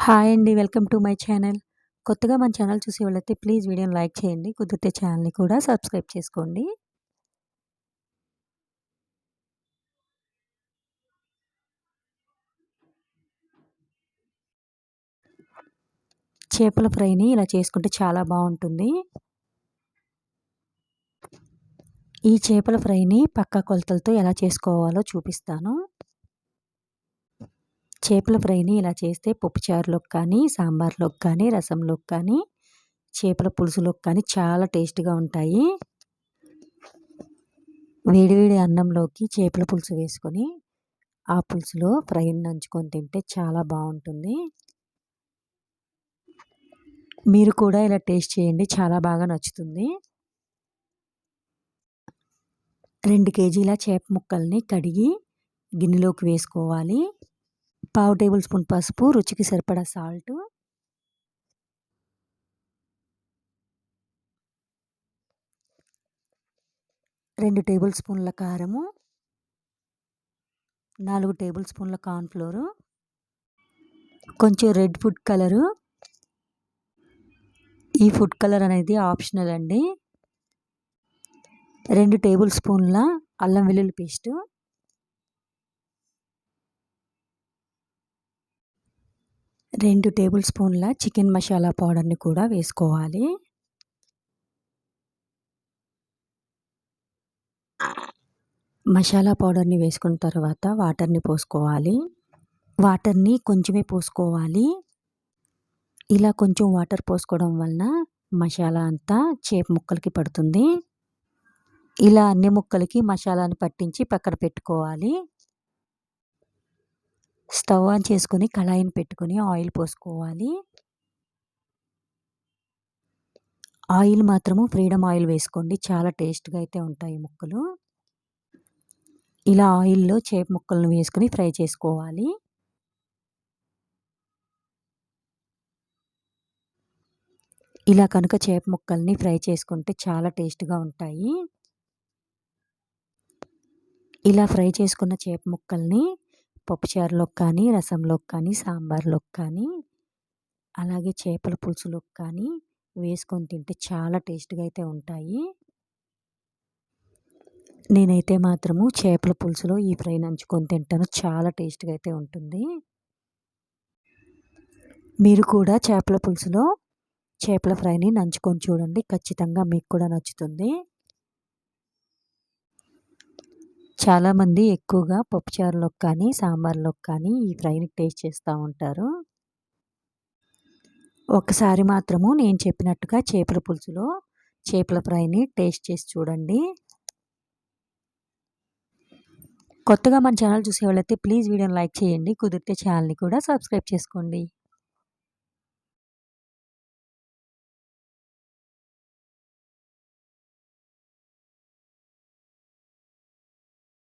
Hi అండి. Welcome to my channel. కొత్తగా మన ఛానల్ చూసేవాళ్ళైతే ప్లీజ్ వీడియోని లైక్ చేయండి. కుదిరితే ఛానల్‌ని కూడా సబ్స్క్రైబ్ చేసుకోండి. చేపల ఫ్రైని ఇలా చేసుకుంటే చాలా బాగుంటుంది ఈ చేపల ఫ్రైని పక్క కొలతలతో ఎలా చేసుకోవాలో చూపిస్తాను. చేపల ఫ్రైని ఇలా చేస్తే పప్పుచారులోకి కానీ, సాంబార్‌లోకి కానీ, రసంలోకి కానీ, చేపల పులుసులోకి కానీ చాలా టేస్ట్‌గా ఉంటాయి. వేడివేడి అన్నంలోకి చేపల పులుసు వేసుకొని, ఆ పులుసులో ఫ్రైని నంచుకొని తింటే చాలా బాగుంటుంది మీరు కూడా ఇలా టేస్ట్ చేయండి. చాలా బాగా నచ్చుతుంది. రెండు కేజీల చేప ముక్కల్ని కడిగి గిన్నెలోకి వేసుకోవాలి. పావు టేబుల్ స్పూన్ పసుపు, రుచికి సరిపడా సాల్టు. రెండు టేబుల్ స్పూన్ల కారము. నాలుగు టేబుల్ స్పూన్ల కార్న్ఫ్లోరు కొంచెం రెడ్ ఫుడ్ కలరు. ఈ ఫుడ్ కలర్ అనేది ఆప్షనల్ అండి. రెండు టేబుల్ స్పూన్ల అల్లం వెల్లుల్లి పేస్టు. రెండు టేబుల్ స్పూన్ల చికెన్ మసాలా పౌడర్‌ని కూడా వేసుకోవాలి. మసాలా పౌడర్‌ని వేసుకున్న తర్వాత వాటర్‌ని పోసుకోవాలి. వాటర్‌ని కొంచెమే పోసుకోవాలి. ఇలా కొంచెం వాటర్ పోసుకోవడం వలన మసాలా అంతా చేప ముక్కలకి పడుతుంది. ఇలా అన్ని ముక్కలకి మసాలాని పట్టించి పక్కన పెట్టుకోవాలి. స్టవ్ ఆన్ చేసుకొని కళాయిని పెట్టుకొని ఆయిల్ పోసుకోవాలి. ఆయిల్ మాత్రము ఫ్రీడమ్ ఆయిల్ వేసుకోండి. చాలా టేస్ట్‌గా అయితే ఉంటాయి ముక్కలు. ఇలా ఆయిల్‌లో చేప ముక్కలను వేసుకొని ఫ్రై చేసుకోవాలి. ఇలా కనుక చేప ముక్కల్ని ఫ్రై చేసుకుంటే చాలా టేస్ట్‌గా ఉంటాయి. ఇలా ఫ్రై చేసుకున్న చేప ముక్కల్ని పప్పుచారులోకి కానీ, రసంలోకి కానీ, సాంబార్‌లోకి కానీ, అలాగే చేపల పులుసులోకి కానీ వేసుకొని తింటే చాలా టేస్ట్‌గా అయితే ఉంటాయి. నేనైతే మాత్రము చేపల పులుసులో ఈ ఫ్రై నంచుకొని తింటాను. చాలా టేస్ట్‌గా అయితే ఉంటుంది. మీరు కూడా చేపల పులుసులో చేపల ఫ్రైని నంచుకొని చూడండి. ఖచ్చితంగా మీకు కూడా నచ్చుతుంది. చాలామంది ఎక్కువగా పప్పుచారులోకి కానీ, సాంబార్‌లోకి కానీ ఈ ఫ్రైని టేస్ట్ చేస్తూ ఉంటారు. ఒకసారి మాత్రము నేను చెప్పినట్టుగా చేపల పులుసులో చేపల ఫ్రైని టేస్ట్ చేసి చూడండి. కొత్తగా మన ఛానల్ చూసేవాళ్ళైతే ప్లీజ్ వీడియోని లైక్ చేయండి. కుదిరితే ఛానల్‌ని కూడా సబ్స్క్రైబ్ చేసుకోండి.